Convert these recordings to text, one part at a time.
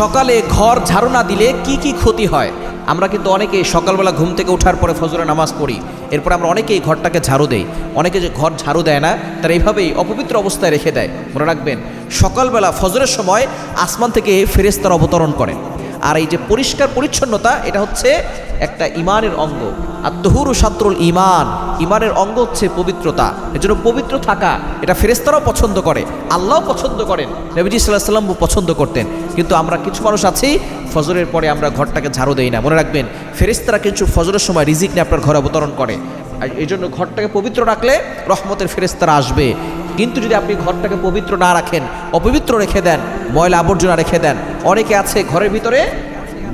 সকালে ঘর ঝাড়ু না দিলে কি কি ক্ষতি হয়? আমরা কিন্তু অনেকে সকালবেলা ঘুম থেকে ওঠার পরে ফজরে নামাজ পড়ি। এরপর আমরা অনেকেই ঘরটাকে ঝাড়ু দেই। অনেকে যে ঘর ঝাড়ু দেয় না, তারা এইভাবেই অপবিত্র অবস্থায় রেখে দেয়। মনে রাখবেন, সকালবেলা ফজরের সময় আসমান থেকে ফেরেস্তার অবতরণ করেন আর এই যে পরিষ্কার পরিচ্ছন্নতা, এটা হচ্ছে একটা ইমানের অঙ্গ। আর তহুরু সাত্রুল ইমান ইমানের অঙ্গ হচ্ছে পবিত্রতা। এজন্য পবিত্র থাকা, এটা ফেরেস্তারাও পছন্দ করে, আল্লাহও পছন্দ করেন, নবীজি সাল্লাহ সাল্লাম পছন্দ করতেন। কিন্তু আমরা কিছু মানুষ আছি, ফজরের পরে আমরা ঘরটাকে ঝাড়ু দেই না। মনে রাখবেন ফেরেস্তারা কিছু ফজরের সময় রিজিক নিয়ে আপনার ঘরে অবতরণ করে। আর এই জন্য ঘরটাকে পবিত্র রাখলে রহমতের ফেরেস্তারা আসবে। কিন্তু যদি আপনি ঘরটাকে পবিত্র না রাখেন, অপবিত্র রেখে দেন ময়লা আবর্জনা রেখে দেন, অনেকে আছে ঘরের ভিতরে,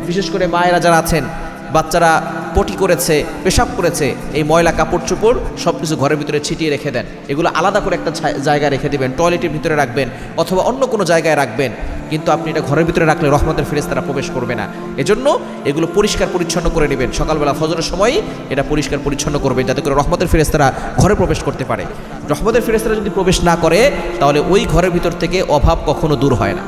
বিশেষ করে মায়েরা যারা আছেন বাচ্চারা পটি করেছে, পেশাব করেছে, এই ময়লা কাপড় চোপড় সব কিছু ঘরের ভিতরে ছিটিয়ে রেখে দেন। এগুলো আলাদা করে একটা জায়গায় রেখে দেবেন, টয়লেটের ভিতরে রাখবেন, অথবা অন্য কোনো জায়গায় রাখবেন। কিন্তু আপনি এটা ঘরের ভিতরে রাখলে রহমতের ফেরেস্তারা প্রবেশ করবে না। এজন্য এগুলো পরিষ্কার পরিচ্ছন্ন করে নেবেন। সকালবেলা ফজরের সময়ই এটা পরিষ্কার পরিচ্ছন্ন করবেন, যাতে করে রহমতের ফেরেস্তারা ঘরে প্রবেশ করতে পারে। রহমতের ফেরেস্তারা যদি প্রবেশ না করে, তাহলে ওই ঘরের ভিতর থেকে অভাব কখনো দূর হয় না।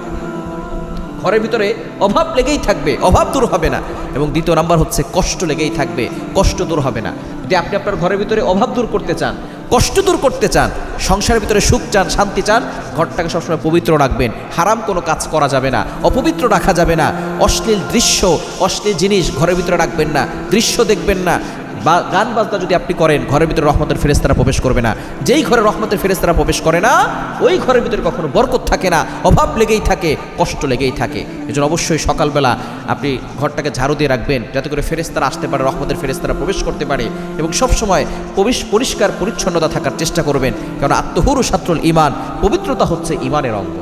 ঘরের ভিতরে অভাব লেগেই থাকবে, অভাব দূর হবে না। এবং দ্বিতীয় নাম্বার হচ্ছে কষ্ট লেগেই থাকবে, কষ্ট দূর হবে না। যদি আপনি আপনার ঘরের ভিতরে অভাব দূর করতে চান, কষ্ট দূর করতে চান, সংসারের ভিতরে সুখ চান, শান্তি চান, ঘরটাকে সবসময় পবিত্র রাখবেন। হারাম কোনো কাজ করা যাবে না, অপবিত্র রাখা যাবে না। অশ্লীল দৃশ্য, অশ্লীল জিনিস ঘরের ভিতরে রাখবেন না, দৃশ্য দেখবেন না বা গান বাজনা যদি আপনি করেন, ঘরের ভিতরে রহমতের ফেরেস্তারা প্রবেশ করবে না। যেই ঘরে রহমতের ফেরেস্তারা প্রবেশ করে না, ওই ঘরের ভিতরে কখনো বরকত থাকে না, অভাব লেগেই থাকে, কষ্ট লেগেই থাকে। এজন্য অবশ্যই সকালবেলা আপনি ঘরটাকে ঝাড়ু দিয়ে রাখবেন, যাতে করে ফেরেস্তারা আসতে পারে, রহমতের ফেরেস্তারা প্রবেশ করতে পারে এবং সবসময় পরিষ্কার, পরিচ্ছন্নতা থাকার চেষ্টা করবেন। কারণ আত্মহুরু সাত্রুল ইমান পবিত্রতা হচ্ছে ইমানের অঙ্গ।